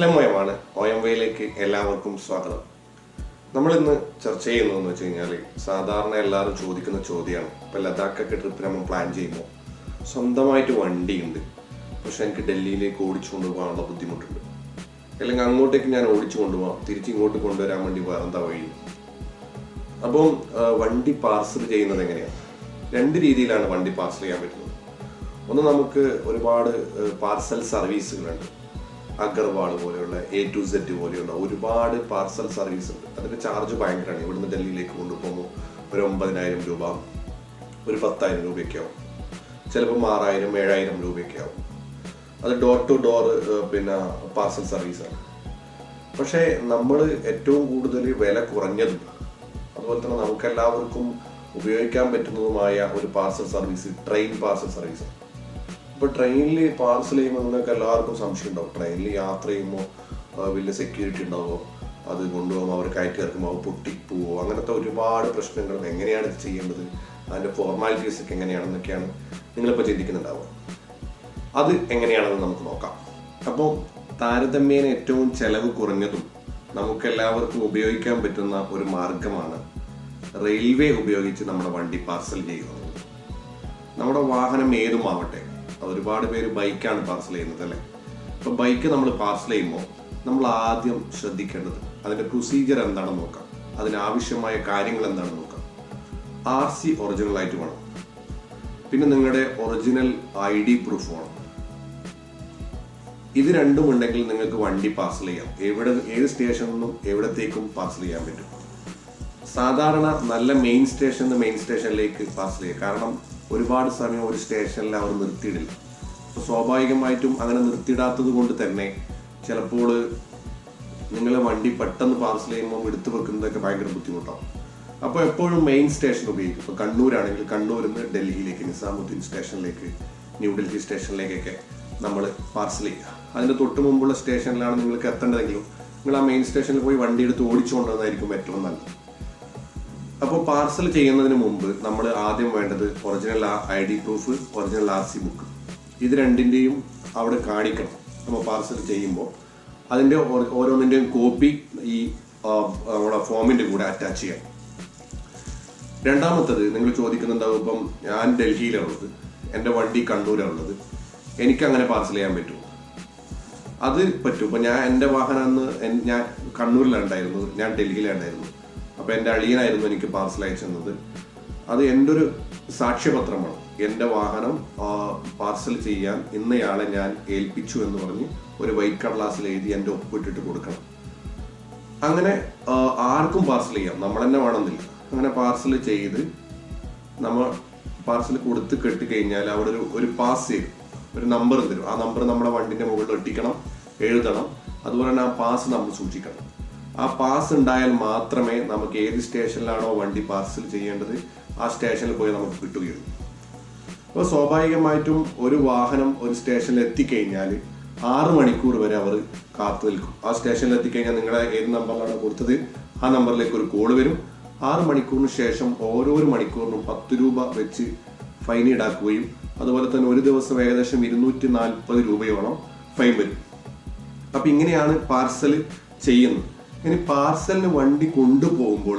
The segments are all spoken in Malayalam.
അസ്ലം ഒയമാണ് ഒ എം വയിലേക്ക് എല്ലാവർക്കും സ്വാഗതം. നമ്മൾ ഇന്ന് ചർച്ച ചെയ്യുന്നതെന്ന് വെച്ച് കഴിഞ്ഞാൽ സാധാരണ എല്ലാവരും ചോദിക്കുന്ന ചോദ്യമാണ്. ഇപ്പൊ ലഡാക്കൊക്കെ ട്രിപ്പ് നമ്മൾ പ്ലാൻ ചെയ്യുമ്പോൾ സ്വന്തമായിട്ട് വണ്ടിയുണ്ട്. പക്ഷെ എനിക്ക് ഡൽഹിയിലേക്ക് ഓടിച്ചു കൊണ്ടുപോകാനുള്ള ബുദ്ധിമുട്ടുണ്ട്. അല്ലെങ്കിൽ അങ്ങോട്ടേക്ക് ഞാൻ ഓടിച്ചു കൊണ്ടുപോകാം തിരിച്ച് ഇങ്ങോട്ട് കൊണ്ടുവരാൻ വേണ്ടി വേറെ എന്താ വഴി? അപ്പം വണ്ടി പാർസൽ ചെയ്യുന്നത് എങ്ങനെയാണ്? രണ്ട് രീതിയിലാണ് വണ്ടി പാർസൽ ചെയ്യാൻ പറ്റുന്നത്. ഒന്ന് നമുക്ക് ഒരുപാട് പാർസൽ സർവീസുകളുണ്ട് അഗർവാൾ പോലെയുള്ള എ ടു സെറ്റ് പോലെയുള്ള ഒരുപാട് പാർസൽ സർവീസ് ഉണ്ട്. അതിന്റെ ചാർജ് ഭയങ്കരമാണ്. ഇവിടുന്ന് ഡൽഹിയിലേക്ക് കൊണ്ടുപോകുമ്പോൾ ഒരു ഒമ്പതിനായിരം രൂപ ഒരു പത്തായിരം രൂപയൊക്കെ ആവും ചിലപ്പോൾ ആറായിരം ഏഴായിരം രൂപയൊക്കെ ആവും അത് ഡോർ ടു ഡോർ പിന്നെ പാർസൽ സർവീസാണ് പക്ഷേ നമ്മൾ ഏറ്റവും കൂടുതൽ വില കുറഞ്ഞതും അതുപോലെ തന്നെ നമുക്കെല്ലാവർക്കും ഉപയോഗിക്കാൻ പറ്റുന്നതുമായ ഒരു parcel service train parcel service ഇപ്പൊ ട്രെയിനിൽ പാർസൽ ചെയ്യുമ്പോൾ നിങ്ങൾക്ക് എല്ലാവർക്കും സംശയം ഉണ്ടാവും ട്രെയിനിൽ യാത്ര ചെയ്യുമ്പോൾ വലിയ സെക്യൂരിറ്റി ഉണ്ടാവുമോ അത് കൊണ്ടുപോകുമ്പോൾ അവർ കയറ്റി ഇറക്കുമ്പോൾ അവർ പൊട്ടിപ്പോവോ? അങ്ങനത്തെ ഒരുപാട് പ്രശ്നങ്ങൾ എങ്ങനെയാണ് ഇത് ചെയ്യേണ്ടത്? അതിന്റെ ഫോർമാലിറ്റീസ് ഒക്കെ എങ്ങനെയാണെന്നൊക്കെയാണ് നിങ്ങളിപ്പോൾ ചിന്തിക്കുന്നുണ്ടാവുക. അത് എങ്ങനെയാണെന്ന് നമുക്ക് നോക്കാം. അപ്പോൾ താരതമ്യേന ഏറ്റവും ചെലവ് കുറഞ്ഞതും നമുക്ക് എല്ലാവർക്കും ഉപയോഗിക്കാൻ പറ്റുന്ന ഒരു മാർഗമാണ് റെയിൽവേ ഉപയോഗിച്ച് നമ്മുടെ വണ്ടി പാർസൽ ചെയ്യുന്നത്. നമ്മുടെ വാഹനം ഏതുമാവട്ടെ ഒരുപാട് പേര് ബൈക്കാണ് പാർസൽ ചെയ്യുന്നത് അല്ലേ? അപ്പോൾ ബൈക്ക് നമ്മൾ പാർസൽ ചെയ്യുമ്പോൾ നമ്മൾ ആദ്യം ശ്രദ്ധിക്കേണ്ടത് അതിന്റെ പ്രൊസീജിയർ എന്താണെന്ന് നോക്കാം. അതിനാവശ്യമായ കാര്യങ്ങൾ എന്താണെന്ന് നോക്കാം. ആർ സി ഒറിജിനൽ ആയിട്ട് വേണം. പിന്നെ നിങ്ങളുടെ ഒറിജിനൽ ഐ ഡി പ്രൂഫ് വേണം. ഇത് രണ്ടും ഉണ്ടെങ്കിൽ നിങ്ങൾക്ക് വണ്ടി പാർസൽ ചെയ്യാം. എവിടെ ഏത് സ്റ്റേഷനിൽ നിന്നും എവിടത്തേക്കും പാർസൽ ചെയ്യാൻ പറ്റും. സാധാരണ നല്ല മെയിൻ സ്റ്റേഷൻ മെയിൻ സ്റ്റേഷനിലേക്ക് പാർസൽ ചെയ്യുക കാരണം ഒരുപാട് സമയം ഒരു സ്റ്റേഷനിൽ അവർ നിർത്തിയിടില്ല. അപ്പോൾ സ്വാഭാവികമായിട്ടും അങ്ങനെ നിർത്തിയിടാത്തത് കൊണ്ട് തന്നെ ചിലപ്പോൾ നിങ്ങളെ വണ്ടി പെട്ടെന്ന് പാർസൽ ചെയ്യുമ്പോൾ എടുത്തു വെക്കുന്നതൊക്കെ ഭയങ്കര ബുദ്ധിമുട്ടാണ് അപ്പോൾ എപ്പോഴും മെയിൻ സ്റ്റേഷൻ ഉപയോഗിക്കും. ഇപ്പോൾ കണ്ണൂരാണെങ്കിൽ കണ്ണൂരിൽ നിന്ന് ഡൽഹിയിലേക്ക് നിസാമുദ്ദീൻ സ്റ്റേഷനിലേക്ക് ന്യൂഡൽഹി സ്റ്റേഷനിലേക്കൊക്കെ നമ്മൾ പാർസൽ ചെയ്യുക. അതിന്റെ തൊട്ട് മുമ്പുള്ള സ്റ്റേഷനിലാണ് നിങ്ങൾക്ക് എത്തേണ്ടതെങ്കിലും നിങ്ങൾ ആ മെയിൻ സ്റ്റേഷനിൽ പോയി വണ്ടി എടുത്ത് ഓടിച്ചുകൊണ്ടുവന്നായിരിക്കും ഏറ്റവും നല്ലത്. അപ്പോൾ പാർസൽ ചെയ്യുന്നതിന് മുമ്പ് നമ്മൾ ആദ്യം വേണ്ടത് original I D proof original R C book ഇത് രണ്ടിന്റെയും അവിടെ കാണിക്കണം. നമ്മൾ പാർസൽ ചെയ്യുമ്പോൾ അതിന്റെ ഓരോന്നിന്റെയും കോപ്പി ഈ നമ്മുടെ ഫോമിന്റെ കൂടെ അറ്റാച്ച് ചെയ്യണം. രണ്ടാമത്തത് നിങ്ങൾ ചോദിക്കുന്നുണ്ടാവും ഇപ്പം ഞാൻ ഡൽഹിയിലുള്ളത് എന്റെ വണ്ടി കണ്ണൂരാണുള്ളത് എനിക്ക് അങ്ങനെ പാർസൽ ചെയ്യാൻ പറ്റുമോ? അത് പറ്റും. ഇപ്പൊ ഞാൻ എന്റെ വാഹനം അന്ന് ഞാൻ കണ്ണൂരിലുണ്ടായിരുന്നു ഞാൻ ഡൽഹിയിലാണ് ഉണ്ടായിരുന്നത് അപ്പൊ എന്റെ അളിയനായിരുന്നു എനിക്ക് പാർസൽ അയച്ചു തന്നത് അത് എന്റെ ഒരു സാക്ഷ്യപത്രമാണ്. എന്റെ വാഹനം പാർസൽ ചെയ്യാൻ ഇന്നയാളെ ഞാൻ ഏൽപ്പിച്ചു എന്ന് പറഞ്ഞ് ഒരു വൈറ്റ് കടലാസിൽ എഴുതി എന്റെ ഒപ്പിട്ടിട്ട് കൊടുക്കണം. അങ്ങനെ ആർക്കും പാർസൽ ചെയ്യാം. നമ്മൾ തന്നെ വേണമെന്നില്ല. അങ്ങനെ പാർസൽ ചെയ്ത് നമ്മൾ പാർസൽ കൊടുത്ത് കെട്ടി കഴിഞ്ഞാൽ അവിടെ ഒരു ഒരു പാസ് ചെയ്തു. ഒരു നമ്പർ തരും. ആ നമ്പർ നമ്മുടെ വണ്ടിന്റെ മുകളിൽ ഒട്ടിക്കണം എഴുതണം. അതുപോലെ തന്നെ ആ പാസ് നമ്മൾ സൂക്ഷിക്കണം. ആ പാസ് ഉണ്ടായാൽ മാത്രമേ നമുക്ക് ഏത് സ്റ്റേഷനിലാണോ വണ്ടി പാർസൽ ചെയ്യേണ്ടത് ആ സ്റ്റേഷനിൽ പോയി നമുക്ക് കിട്ടുകയുള്ളൂ. അപ്പോൾ സ്വാഭാവികമായിട്ടും ഒരു വാഹനം ഒരു സ്റ്റേഷനിൽ എത്തിക്കഴിഞ്ഞാൽ ആറ് മണിക്കൂർ വരെ അവർ കാത്തു നിൽക്കും. ആ സ്റ്റേഷനിൽ എത്തിക്കഴിഞ്ഞാൽ നിങ്ങളെ ഏത് നമ്പറിലാണ് കൊടുത്തത്? ആ നമ്പറിലേക്ക് ഒരു കോൾ വരും. ആറ് മണിക്കൂറിന് ശേഷം ഓരോ മണിക്കൂറിനും പത്ത് രൂപ വെച്ച് ഫൈൻ ഈടാക്കുകയും അതുപോലെ തന്നെ ഒരു ദിവസം ഏകദേശം ഇരുന്നൂറ്റി നാൽപ്പത് രൂപയോളം ഫൈൻ വരും. അപ്പം ഇങ്ങനെയാണ് പാർസൽ ചെയ്യുന്നത്. ഇനി പാർസലിന് വണ്ടി കൊണ്ടുപോകുമ്പോൾ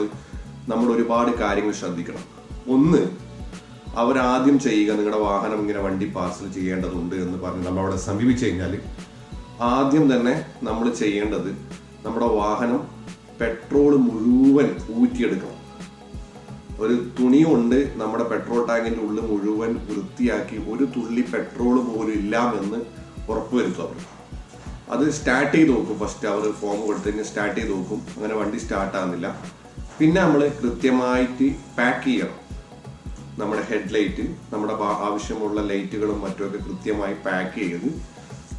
നമ്മൾ ഒരുപാട് കാര്യങ്ങൾ ശ്രദ്ധിക്കണം. ഒന്ന് അവരാദ്യം ചെയ്യുക നിങ്ങളുടെ വാഹനം ഇങ്ങനെ വണ്ടി പാർസൽ ചെയ്യേണ്ടതുണ്ട് എന്ന് പറഞ്ഞ് നമ്മൾ അവിടെ സമീപിച്ചു കഴിഞ്ഞാൽ ആദ്യം തന്നെ നമ്മൾ ചെയ്യേണ്ടത് നമ്മുടെ വാഹനം പെട്രോൾ മുഴുവൻ ഊറ്റിയെടുക്കണം. ഒരു തുണി കൊണ്ട് നമ്മുടെ പെട്രോൾ ടാങ്കിന്റെ ഉള്ളിൽ മുഴുവൻ വൃത്തിയാക്കി ഒരു തുള്ളി പെട്രോൾ പോലും ഇല്ലാമെന്ന് ഉറപ്പുവരുത്തും അവർ അത് സ്റ്റാർട്ട് ചെയ്ത് നോക്കും. ഫസ്റ്റ് അവർ ഫോം കൊടുത്ത് കഴിഞ്ഞാൽ സ്റ്റാർട്ട് ചെയ്ത് നോക്കും. അങ്ങനെ വണ്ടി സ്റ്റാർട്ട് ആകുന്നില്ല പിന്നെ നമ്മൾ കൃത്യമായിട്ട് പാക്ക് ചെയ്യണം. നമ്മുടെ ഹെഡ് ലൈറ്റ് നമ്മുടെ ആവശ്യമുള്ള ലൈറ്റുകളും മറ്റുമൊക്കെ കൃത്യമായി പാക്ക് ചെയ്ത്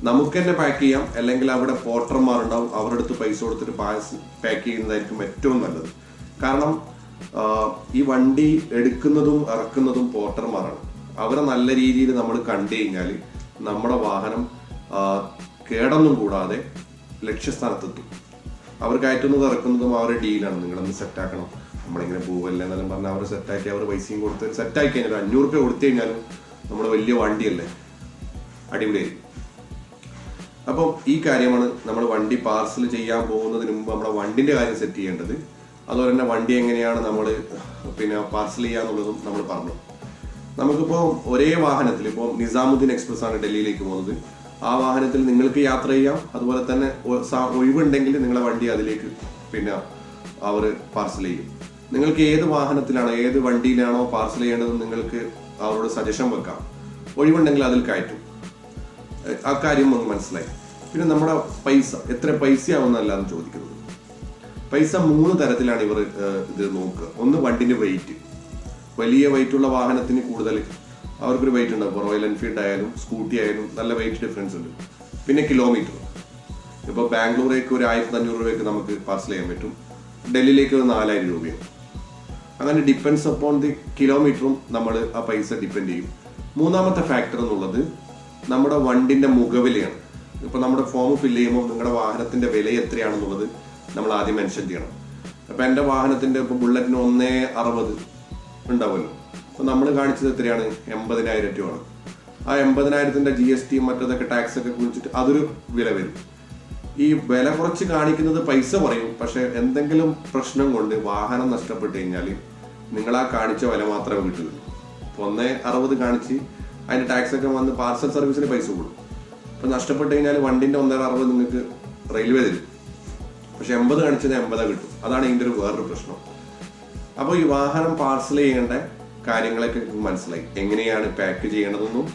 നമുക്ക് തന്നെ പാക്ക് ചെയ്യാം. അല്ലെങ്കിൽ അവിടെ പോർട്ടർമാരുണ്ടാവും അവരുടെ അടുത്ത് പൈസ കൊടുത്തിട്ട് പാസ് പാക്ക് ചെയ്യുന്നതായിരിക്കും ഏറ്റവും നല്ലത്. കാരണം ഈ വണ്ടി എടുക്കുന്നതും ഇറക്കുന്നതും പോർട്ടർമാരാണ് അവരെ നല്ല രീതിയിൽ നമ്മൾ കണ്ടു കഴിഞ്ഞാൽ നമ്മുടെ വാഹനം കേടൊന്നും കൂടാതെ ലക്ഷ്യസ്ഥാനത്തെത്തും. അവർ കയറ്റുന്നതും ഇറക്കുന്നതും അവരുടെ ഡീലാണ്. നിങ്ങളൊന്ന് സെറ്റാക്കണം. നമ്മളിങ്ങനെ പോവല്ലേ എന്നെല്ലാം പറഞ്ഞാൽ അവർ സെറ്റാക്കി അവർ പൈസയും കൊടുത്ത് സെറ്റാക്കി കഴിഞ്ഞാൽ അഞ്ഞൂറ് രൂപ കൊടുത്തു കഴിഞ്ഞാലും നമ്മുടെ വലിയ വണ്ടിയല്ലേ? അടിപൊളിയായി അപ്പം ഈ കാര്യമാണ് നമ്മൾ വണ്ടി പാർസൽ ചെയ്യാൻ പോകുന്നതിന് മുമ്പ് നമ്മുടെ വണ്ടിന്റെ കാര്യം സെറ്റ് ചെയ്യേണ്ടത്. അതുപോലെ തന്നെ വണ്ടി എങ്ങനെയാണ് നമ്മൾ പിന്നെ പാർസൽ ചെയ്യാന്നുള്ളതും നമ്മൾ പറഞ്ഞു. നമുക്കിപ്പോൾ ഒരേ വാഹനത്തിൽ ഇപ്പോൾ നിസാമുദ്ദീൻ എക്സ്പ്രസ് ആണ് ഡൽഹിയിലേക്ക് പോകുന്നത്. ആ വാഹനത്തിൽ നിങ്ങൾക്ക് യാത്ര ചെയ്യാം. അതുപോലെ തന്നെ ഒഴിവുണ്ടെങ്കിൽ നിങ്ങളെ വണ്ടി അതിലേക്ക് പിന്നെ അവർ പാർസൽ ചെയ്യും. നിങ്ങൾക്ക് ഏത് വാഹനത്തിലാണോ ഏത് വണ്ടിയിലാണോ പാർസൽ ചെയ്യേണ്ടത് നിങ്ങൾക്ക് അവരോട് സജഷൻ വെക്കാം. ഒഴിവുണ്ടെങ്കിൽ അതിൽ കയറ്റും. ആ കാര്യം ഒന്ന് മനസ്സിലായി. പിന്നെ നമ്മുടെ പൈസ എത്ര പൈസയാവുന്നല്ല എന്ന് ചോദിക്കുന്നത്. പൈസ മൂന്ന് തരത്തിലാണ് ഇവർ ഇത് നോക്കുക. ഒന്ന് വണ്ടിന്റെ വെയിറ്റ് വലിയ വെയിറ്റുള്ള വാഹനത്തിന് കൂടുതൽ അവർക്കൊരു വെയിറ്റ് ഉണ്ടാവും. റോയൽ എൻഫീൽഡ് ആയാലും സ്കൂട്ടി ആയാലും നല്ല വെയിറ്റ് ഡിഫറൻസ് ഉണ്ട്. പിന്നെ കിലോമീറ്റർ ഇപ്പോൾ ബാംഗ്ലൂരേക്ക് ഒരു ആയിരത്തി അഞ്ഞൂറ് രൂപയ്ക്ക് നമുക്ക് പാർസൽ ചെയ്യാൻ പറ്റും. ഡൽഹിയിലേക്ക് ഒരു നാലായിരം രൂപയും. അങ്ങനെ ഡിപ്പെൻസ് അപ്പോൺ ദി കിലോമീറ്ററും നമ്മൾ ആ പൈസ ഡിപ്പെൻഡ് ചെയ്യും. മൂന്നാമത്തെ ഫാക്ടർ എന്നുള്ളത് നമ്മുടെ വണ്ടിന്റെ മുഖവിലയാണ്. ഇപ്പോൾ നമ്മുടെ ഫോം ഫില്ല് ചെയ്യുമ്പോൾ നിങ്ങളുടെ വാഹനത്തിന്റെ വില എത്രയാണെന്നുള്ളത് നമ്മൾ ആദ്യം മെൻഷൻ ചെയ്യണം. അപ്പോൾ എന്റെ വാഹനത്തിന്റെ ഇപ്പോൾ ബുള്ളറ്റിന് ഒന്നേ അറുപത് ഉണ്ടാവുമല്ലോ. അപ്പൊ നമ്മൾ കാണിച്ചത് എത്രയാണ്? എൺപതിനായിരം രൂപയാണ്. ആ എൺപതിനായിരത്തിന്റെ ജി എസ് ടി മറ്റതൊക്കെ ടാക്സ് ഒക്കെ കുറിച്ചിട്ട് അതൊരു വില വരും. ഈ വില കുറച്ച് കാണിക്കുന്നത് പൈസ കുറയും. പക്ഷെ എന്തെങ്കിലും പ്രശ്നം കൊണ്ട് വാഹനം നഷ്ടപ്പെട്ട് കഴിഞ്ഞാൽ നിങ്ങൾ ആ കാണിച്ച വില മാത്രമേ കിട്ടുള്ളൂ. അപ്പോൾ ഒന്നേ അറുപത് കാണിച്ച് അതിന്റെ ടാക്സ് ഒക്കെ വന്ന് പാർസൽ സർവീസിന് പൈസ കൂടും. അപ്പോൾ നഷ്ടപ്പെട്ട് കഴിഞ്ഞാൽ വണ്ടിന്റെ ഒന്നര അറുപത് നിങ്ങൾക്ക് റെയിൽവേ തരും. പക്ഷെ എൺപത് കാണിച്ചത് എൺപതാ കിട്ടും. അതാണ് ഇതിന്റെ ഒരു വേറൊരു പ്രശ്നം. അപ്പോൾ ഈ വാഹനം പാർസൽ ചെയ്യേണ്ട കാര്യങ്ങളൊക്കെ മനസ്സിലായി. എങ്ങനെയാണ് പാക്ക് ചെയ്യേണ്ടതെന്നും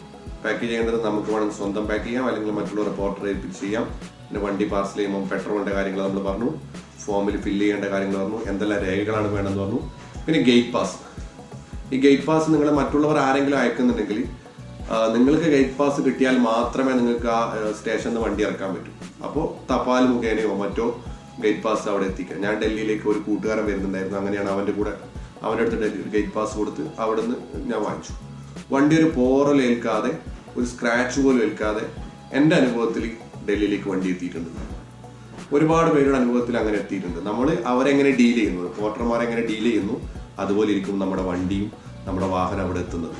പാക്ക് ചെയ്യേണ്ടത് നമുക്ക് വേണം സ്വന്തം പാക്ക് ചെയ്യാം അല്ലെങ്കിൽ മറ്റുള്ള പോർട്ടർ ഏൽപ്പിച്ച് ചെയ്യാം. പിന്നെ വണ്ടി പാർസൽ ചെയ്യുമ്പോൾ പെട്രോളിന്റെ കാര്യങ്ങൾ നമ്മൾ പറഞ്ഞു ഫോമിൽ ഫില്ല് ചെയ്യേണ്ട കാര്യങ്ങൾ പറഞ്ഞു എന്തെല്ലാം രേഖകളാണ് വേണമെന്ന് പറഞ്ഞു. പിന്നെ ഗേറ്റ് പാസ് ഈ ഗേറ്റ് പാസ് നിങ്ങൾ മറ്റുള്ളവർ ആരെങ്കിലും അയക്കുന്നുണ്ടെങ്കിൽ നിങ്ങൾക്ക് ഗേറ്റ് പാസ് കിട്ടിയാൽ മാത്രമേ നിങ്ങൾക്ക് ആ സ്റ്റേഷനിൽ നിന്ന് വണ്ടി ഇറക്കാൻ പറ്റൂ. അപ്പോൾ തപാൽ മുഖേനയോ മറ്റോ ഗേറ്റ് പാസ് അവിടെ എത്തിക്കാം. ഞാൻ ഡൽഹിയിലേക്ക് ഒരു കൂട്ടുകാരൻ വരുന്നുണ്ടായിരുന്നു അങ്ങനെയാണ് അവന്റെ കൂടെ അവന്റെ അടുത്ത് ഗേറ്റ് പാസ് കൊടുത്ത് അവിടെ നിന്ന് ഞാൻ വാങ്ങിച്ചു. വണ്ടി ഒരു പോറൽ ഏൽക്കാതെ ഒരു സ്ക്രാച്ച് പോലും ഏൽക്കാതെ എന്റെ അനുഭവത്തിൽ ഡൽഹിയിലേക്ക് വണ്ടി എത്തിയിട്ടുണ്ട്. ഒരുപാട് പേരുടെ അനുഭവത്തിൽ അങ്ങനെ എത്തിയിട്ടുണ്ട്. നമ്മൾ അവരെങ്ങനെ ഡീൽ ചെയ്യുന്നു? പോർട്ടർമാർ എങ്ങനെ ഡീൽ ചെയ്യുന്നു? അതുപോലെ ഇരിക്കും നമ്മുടെ വണ്ടിയും നമ്മുടെ വാഹനം അവിടെ എത്തുന്നത്.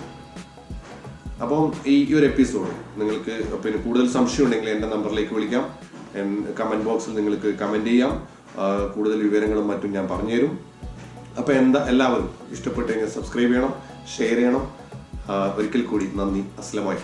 അപ്പം ഈ ഒരു എപ്പിസോഡ് നിങ്ങൾക്ക് പിന്നെ കൂടുതൽ സംശയം ഉണ്ടെങ്കിൽ എന്റെ നമ്പറിലേക്ക് വിളിക്കാം. കമന്റ് ബോക്സിൽ നിങ്ങൾക്ക് കമന്റ് ചെയ്യാം. കൂടുതൽ വിവരങ്ങളും മറ്റും ഞാൻ പറഞ്ഞുതരും. അപ്പോൾ എന്താ എല്ലാവരും ഇഷ്ടപ്പെട്ടു കഴിഞ്ഞാൽ സബ്സ്ക്രൈബ് ചെയ്യണം ഷെയർ ചെയ്യണം. ഒരിക്കൽ കൂടി നന്ദി. അസ്ലമായി